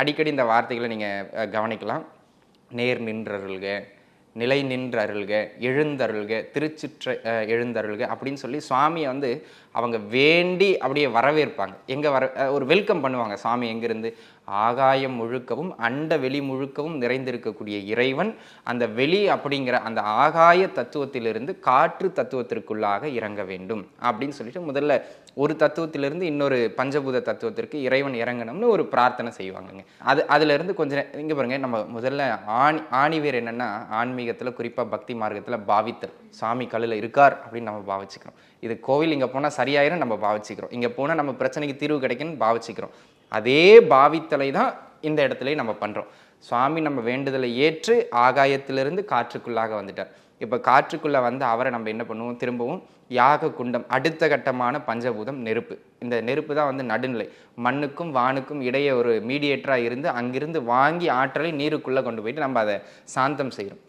அடிக்கடி இந்த வார்த்தைகளை நீங்கள் கவனிக்கலாம். நேர் நின்றருள்க. நிலை நின்றருள்க எழுந்தருள்க திருச்சிற்ற எழுந்தருள்க அப்படின்னு சொல்லி சுவாமியை வந்து அவங்க வேண்டி அப்படியே வரவேற்பாங்க. எங்கே வர ஒரு வெல்கம் பண்ணுவாங்க சாமி எங்கேருந்து? ஆகாயம் முழுக்கவும் அண்ட வெளி முழுக்கவும் நிறைந்திருக்கக்கூடிய இறைவன் அந்த வெளி அப்படிங்கிற அந்த ஆகாய தத்துவத்திலிருந்து காற்று தத்துவத்திற்குள்ளாக இறங்க வேண்டும் அப்படின்னு சொல்லிட்டு முதல்ல ஒரு தத்துவத்திலிருந்து இன்னொரு பஞ்சபூத தத்துவத்திற்கு இறைவன் இறங்கணும்னு ஒரு பிரார்த்தனை செய்வாங்கங்க. அது அதுலேருந்து கொஞ்சம் இங்கே பாருங்கள் பாருங்க நம்ம முதல்ல ஆணி ஆணிவேர் ஆன்மீக ஆன்மீகத்துல குறிப்பாக பக்தி மார்க்கத்தில் பாவித்தல் சாமி கல்லில் இருக்கார் அப்படின்னு நம்ம பாவிச்சுக்கிறோம். இது கோவில் இங்கே போனால் சரியாயிரும் நம்ம பாவிச்சுக்கிறோம். இங்கே போனால் நம்ம பிரச்சனைக்கு தீர்வு கிடைக்குன்னு பாவிச்சுக்கிறோம். அதே பாவித்தலை தான் இந்த இடத்துலையும் நம்ம பண்ணுறோம் சுவாமி நம்ம வேண்டுதலை ஏற்று ஆகாயத்திலிருந்து காற்றுக்குள்ளாக வந்துட்டார். இப்போ காற்றுக்குள்ளே வந்து அவரை நம்ம என்ன பண்ணுவோம்? திரும்பவும் யாக குண்டம் அடுத்த கட்டமான பஞ்சபூதம் நெருப்பு. இந்த நெருப்பு தான் வந்து நடுநிலை. மண்ணுக்கும் வானுக்கும் இடையே ஒரு மீடியேட்டராக இருந்து அங்கிருந்து வாங்கி ஆற்றலை நீருக்குள்ளே கொண்டு போயிட்டு நம்ம அதை சாந்தம் செய்கிறோம்